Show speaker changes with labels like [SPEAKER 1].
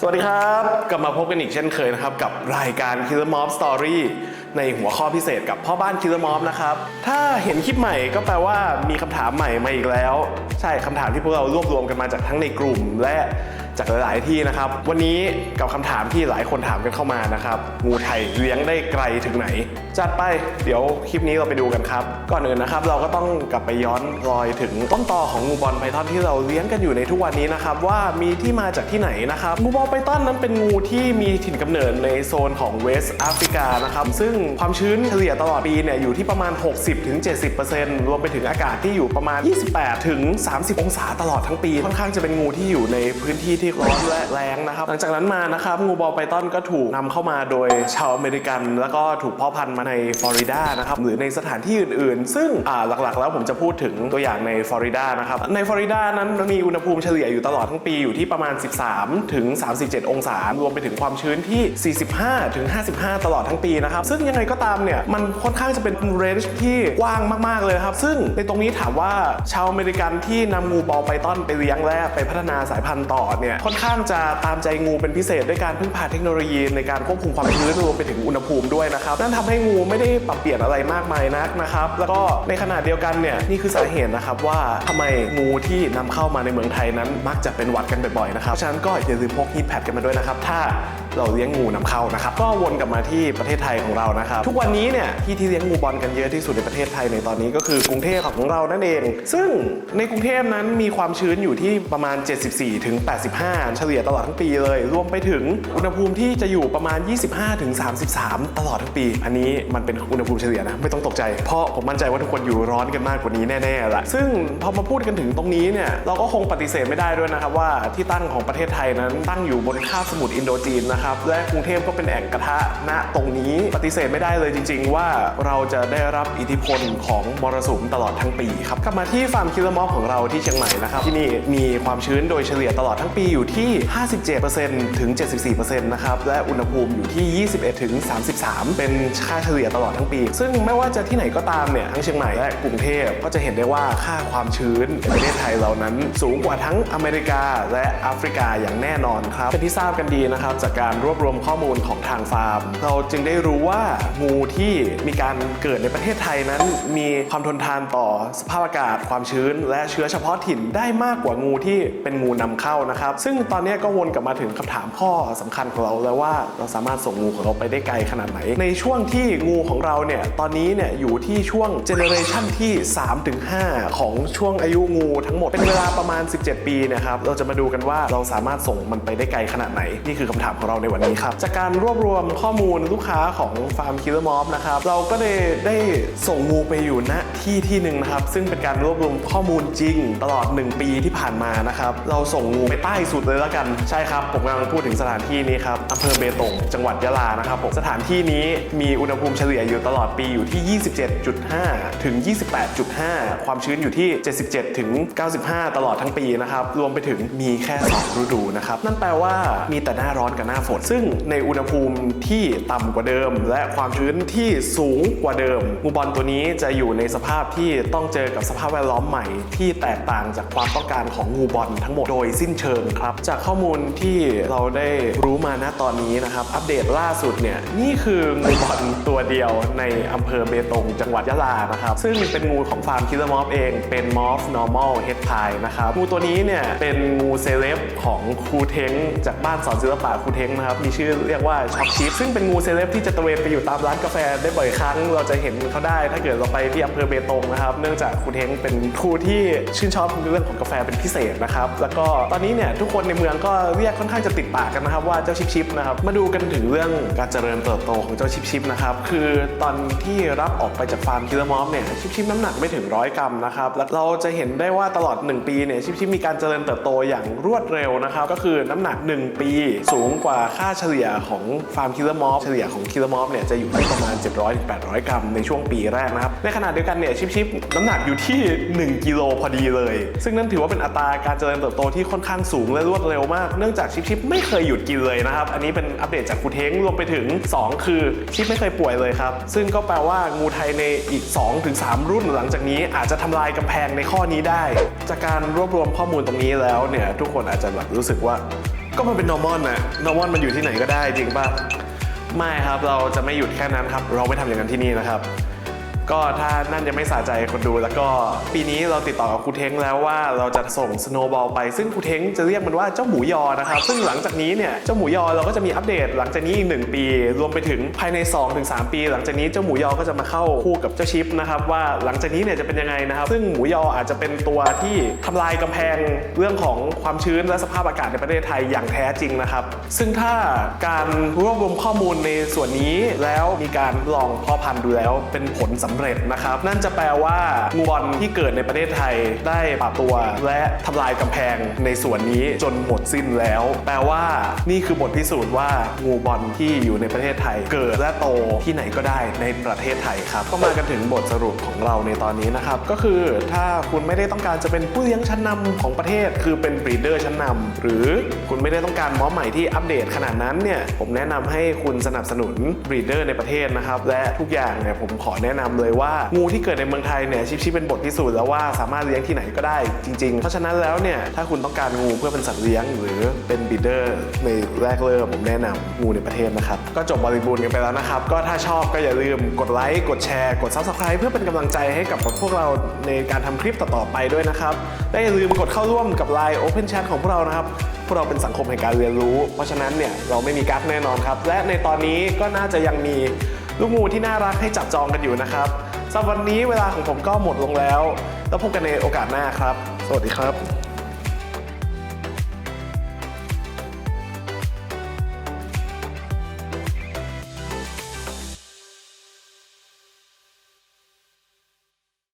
[SPEAKER 1] สวัสดีครับ กลับมาพบกันอีกเช่นเคยนะครับ กับรายการ Killer Mob Story ในหัวข้อพิเศษกับพ่อบ้าน Killer Mob นะครับ ถ้าเห็นคลิปใหม่ก็แปลว่ามีคำถามใหม่มาอีกแล้ว ใช่คำถามที่พวกเรารวบรวมกันมาจากทั้งในกลุ่มและ จากหลาย ๆ ที่นะครับ วันนี้กับคำถามที่หลายคนถามกันเข้ามานะครับ งูไทยเลี้ยงได้ไกลถึงไหน จัดไป เดี๋ยวคลิปนี้เราไปดูกันครับ ก่อนอื่นนะครับ เราก็ต้องกลับไปย้อนรอยถึงต้นตอของงูบอลไพทอนที่เราเลี้ยงกันอยู่ในทุกวันนี้นะครับ ว่ามีที่มาจากที่ไหนนะครับ งูบอลไพทอนนั้นเป็นงูที่มีถิ่นกำเนิดในโซนของเวสต์แอฟริกานะครับ ซึ่งความชื้นเฉลี่ยตลอดปีเนี่ยอยู่ที่ประมาณ 60-70%รวมไปถึงอากาศที่อยู่ประมาณ 28-30 องศาตลอดทั้งปี ค่อนข้างจะเป็นงูที่อยู่ในพื้นที่ที่ร้อนและแรงนะครับ หลังจากนั้นมานะครับงูบอลไพทอนก็ถูกนำเข้ามาโดยชาวอเมริกัน แล้วก็ถูกเพาะพันธุ์มาในฟลอริดานะครับหรือในสถานที่อื่น ๆ ซึ่งหลักๆ แล้วผมจะพูดถึงตัวอย่างในฟลอริดานะครับในฟลอริดานั้นมีอุณหภูมิเฉลี่ยอยู่ตลอดทั้งปีอยู่ที่ประมาณ 13 ถึง 37 องศารวมไปถึงความชื้นที่ 45 ถึง 55 ตลอดทั้งปีนะครับซึ่งยังไงก็ตามเนี่ยมันค่อนข้างจะเป็นเรนจ์ที่กว้างมาก ๆ เลยครับ ซึ่งในตรงนี้ถามว่าชาวอเมริกันที่นำงูบอลไพทอนไปเลี้ยงและไปพัฒนาสายพันธุ์ต่อเนี่ยค่อนข้างจะตามใจงูเป็นพิเศษด้วยการพึ่งพาเทคโนโลยีในการควบคุมความชื้นรวมไปถึงอุณหภูมิด้วยนะครับนั่นทำให้งูไม่ได้ปรับเปลี่ยนอะไรมากมายนักนะครับแล้วก็ในขณะเดียวกันเนี่ยนี่คือสาเหตุนะครับว่าทำไมงูที่นำเข้ามาในเมืองไทยนั้น มักจะเป็นหวัดกันบ่อยๆนะครับฉะนั้นก็อย่าลืมพกฮีทแพดกันมาด้วยนะครับถ้าเราเลี้ยงงูนำเข้านะครับก็วนกลับมาที่ประเทศไทยของเรานะครับทุกวันนี้เนี่ยที่ที่เลี้ยงงูบอลกันเยอะที่สุดในประเทศไทยในตอนนี้ก็คือกรุงเทพของเรานั่นเอง ซึ่งในกรุงเทพนั้นมีความชื้นอยู่ที่ประมาณ 74-85 5 เฉลี่ยตลอดทั้งปีเลย รวมไปถึงอุณหภูมิที่จะอยู่ประมาณ 25-33 ตลอดทั้งปี อันนี้มันเป็นอุณหภูมิเฉลี่ยนะ ไม่ต้องตกใจ เพราะผมมั่นใจว่าทุกคนอยู่ร้อนกันมากกว่านี้แน่ๆละซึ่งพอมาพูดกันถึงตรงนี้เนี่ยเราก็คงปฏิเสธไม่ได้ด้วยนะครับว่าที่ตั้งของประเทศไทยนั้นตั้งอยู่บนคาบสมุทรอินโดจีนนะครับและกรุงเทพก็เป็นแอ่งกระทะณตรงนี้ปฏิเสธไม่ได้เลยจริง ๆ ว่าเราจะได้รับอิทธิพลของมรสุมตลอดทั้งปีครับกลับมาที่ฟาร์มคิลมอฟของเราที่เชียงใหม่นะครับที่นี่มีความชื้นโดยเฉลี่ยตลอดทั้งปีอยู่ที่ 57%ถึง 74%นะครับ และอุณหภูมิอยู่ที่ 21ถึง33 เป็นค่าเฉลี่ยตลอดทั้งปี ซึ่งไม่ว่าจะที่ไหนก็ตามเนี่ย ทั้งเชียงใหม่และกรุงเทพก็จะเห็นได้ว่าค่าความชื้นในประเทศไทยเรานั้น สูงกว่าทั้งอเมริกาและแอฟริกาอย่างแน่นอนครับ เป็นที่ทราบกันดีนะครับ จากการรวบรวมข้อมูลของทางฟาร์ม เราจึงได้รู้ว่างูที่มีการเกิดในประเทศไทยนั้น มีความทนทานต่อสภาพอากาศ ความชื้น และเชื้อเฉพาะถิ่นได้มากกว่างูที่เป็นงูนำเข้านะครับซึ่งตอนนี้ก็วนกลับมาถึงคำถามข้อสำคัญของเราแล้วว่าเราสามารถส่งงูของเราไปได้ไกลขนาดไหน ในช่วงที่งูของเราเนี่ยตอนนี้เนี่ยอยู่ที่ช่วงเจเนอเรชันที่ 3-5 ของช่วงอายุงูทั้งหมดเป็นเวลาประมาณ 17 ปีนะครับเราจะมาดูกันว่าเราสามารถส่งมันไปได้ไกลขนาดไหน นี่คือคำถามของเราในวันนี้ครับ จากการรวบรวมข้อมูลลูกค้าของฟาร์มคิลเลอร์มอฟนะครับเราก็ได้ได้ส่งงูไปอยู่ณที่ที่หนึ่งนะครับซึ่งเป็นการรวบรวมข้อมูลจริง ตลอด 1 ปีที่ผ่านมานะครับเราส่งงูไปใต้สุดเลยแล้วกันใช่ครับผมกำลังพูดถึงสถานที่นี้ครับอำเภอเบตงจังหวัดยะลานะครับผมสถานที่นี้มีอุณหภูมิเฉลี่ยอยู่ตลอดปีอยู่ที่ 27.5 ถึง 28.5 ความชื้นอยู่ที่ 77 ถึง 95 ตลอดทั้งปีนะครับรวมไปถึงมีแค่2ฤดูนะครับนั่นแปลว่ามีแต่หน้าร้อนกับหน้าฝนซึ่งในอุณหภูมิที่ต่ำกว่าเดิม และความชื้นที่สูงกว่าเดิมงูบอลตัวนี้จะอยู่ในสภาพที่ต้องเจอกับสภาพแวดล้อมใหม่ ที่แตกต่างจากความต้องการของงูบอลทั้งหมดโดยสิ้นเชิงครับ จากข้อมูลที่เราได้รู้มาณตอนนี้นะครับ อัปเดตล่าสุดเนี่ยนี่คืองูบอลตัวเดียวในอำเภอเบตงจังหวัดยะลานะครับ ซึ่งเป็นงูของฟาร์มคิลเลอร์มอฟเองเป็นมอฟ normal head pie นะครับงูตัวนี้เนี่ยเป็นงูเซเลบของครูเทงจากบ้านสอนศิลปะครูเทงนะครับมีชื่อเรียกว่าช็อกชิปซึ่งเป็นงูเซเลบที่จะตระเวนไปอยู่ตามร้านกาแฟได้บ่อยครั้ง เราจะเห็นเขาได้ ถ้าเกิดเราไปที่อำเภอเบตงนะครับ เนื่องจากครูเทงเป็นครูที่ชื่นชอบเรื่องของกาแฟเป็นพิเศษนะครับแล้วก็ตอนนี้เนี่ยทุกคนในเมืองก็เรียกค่อนข้างจะติดปากกันนะครับว่าเจ้าชิปชิปนะครับมาดูกันถึงเรื่องการเจริญเติบโตของเจ้าชิปชิปนะครับคือตอนที่รับออกไปจากฟาร์มคิลลอร์มอฟเนี่ยชิปชิปน้ำหนักไม่ถึงร้อยกรัมนะครับแล้วเราจะเห็นได้ว่าตลอด 1 ปีเนี่ยชิปชิปมีการเจริญเติบโตอย่างรวดเร็วนะครับก็คือน้ำหนัก 1 ปีสูงกว่าค่าเฉลี่ยของฟาร์มคิลลอร์มอฟเฉลี่ยของคิลลอร์มอฟเนี่ยจะอยู่ที่ประมาณ 700-800 กรัมในช่วงปีแรกนะครับในขณะเดียวกันเนี่ยชิปชิปน้ำหนักอยู่ที่ 1กิโลพอดีเลย ซึ่งนั่นถือว่าเป็นอัตราการเจริญเติบโตที่ค่อนข้างสูงและรวดเร็วมากเนื่องจากชิปชิปไม่เคยหยุดกินเลยนะครับ อันนี้เป็นอัปเดตจากครูเท้งรวมไปถึง 2 คือชิปไม่เคยป่วยเลยครับ ซึ่งก็แปลว่างูไทยในอีก 2-3 รุ่นหลังจากนี้อาจจะทำลายกำแพงในข้อนี้ได้ จากการรวบรวมข้อมูลตรงนี้แล้วเนี่ยทุกคนอาจจะแบบรู้สึกว่า ก็มันเป็นนอร์มอนนะนอร์มอนมันอยู่ที่ไหนก็ได้จริงป่ะไม่ครับเราจะไม่หยุดแค่นั้นครับเราไม่ทำอย่างนั้นที่นี่นะครับ ก็ถ้านั่นยังไม่สะใจคนดู แล้วก็ปีนี้เราติดต่อกับครูเท้งแล้วว่าเราจะส่งสโนว์บอลไป ซึ่งครูเท้งจะเรียกมันว่าเจ้าหมูยอนะครับ ซึ่งหลังจากนี้เนี่ยเจ้าหมูยอเราก็จะมีอัปเดตหลังจากนี้อีกหนึ่งปี รวมไปถึงภายใน 2-3 ปี หลังจากนี้เจ้าหมูยอก็จะมาเข้าคู่กับเจ้าชิปนะครับว่าหลังจากนี้เนี่ยจะเป็นยังไงนะครับ ซึ่งหมูยออาจจะเป็นตัวที่ทำลายกำแพงเรื่องของความชื้นและสภาพอากาศในประเทศไทยอย่างแท้จริงนะครับ ซึ่งถ้าการรวบรวมข้อมูลในส่วนนี้แล้วมีการลองพาะพันธุ์ดูแล้วเป็นผลสำเร็จนะครับ นั่นจะแปลว่างูบอลที่เกิดในประเทศไทยได้ปรับตัว และทำลายกำแพงในส่วนนี้จนหมดสิ้นแล้ว แปลว่านี่คือบทพิสูจน์ว่างูบอลที่อยู่ในประเทศไทย เกิดและโตที่ไหนก็ได้ในประเทศไทยครับก็มากันถึงบทสรุปของเราในตอนนี้นะครับ ก็คือถ้าคุณไม่ได้ต้องการจะเป็นผู้เลี้ยงชั้นนำของประเทศ คือเป็นบรีเดอร์ชั้นนำหรือคุณไม่ได้ต้องการหมอใหม่ที่อัปเดตขนาดนั้นเนี่ยผมแนะนำให้คุณสนับสนุนบรีเดอร์ในประเทศนะครับและทุกอย่างเนี่ยผมขอแนะนำเลยว่างูที่เกิดในเมืองไทยเนี่ยชิปชิปเป็นบทพิสูจน์แล้วว่าสามารถเลี้ยงที่ไหนก็ได้จริง ๆ เพราะฉะนั้นแล้วเนี่ยถ้าคุณต้องการงูเพื่อเป็นสัตว์เลี้ยงหรือเป็นบรีเดอร์ในแรกเริ่มผมแนะนำงูในประเทศนะครับ ก็จบบริบูรณ์กันไปแล้วนะครับ ก็ถ้าชอบก็อย่าลืมกดไลค์กดแชร์กด Subscribe เพื่อเป็นกำลังใจให้กับพวกเราในการทำคลิปต่อๆไปด้วยนะครับและอย่าลืมกดเข้าร่วมกับ Line Open Chat ของพวกเรานะครับพวกเราเป็นสังคมแห่งการเรียนรู้ เพราะฉะนั้นเนี่ยเราไม่มีกั๊กแน่นอนครับ และในตอนนี้ก็น่าจะยังมี ลูกงูที่น่ารักให้จับจองกันอยู่นะครับสำหรับวันนี้เวลาของผมก็หมดลงแล้ว แล้วพบกันในโอกาสหน้าครับ สวัสดีครับ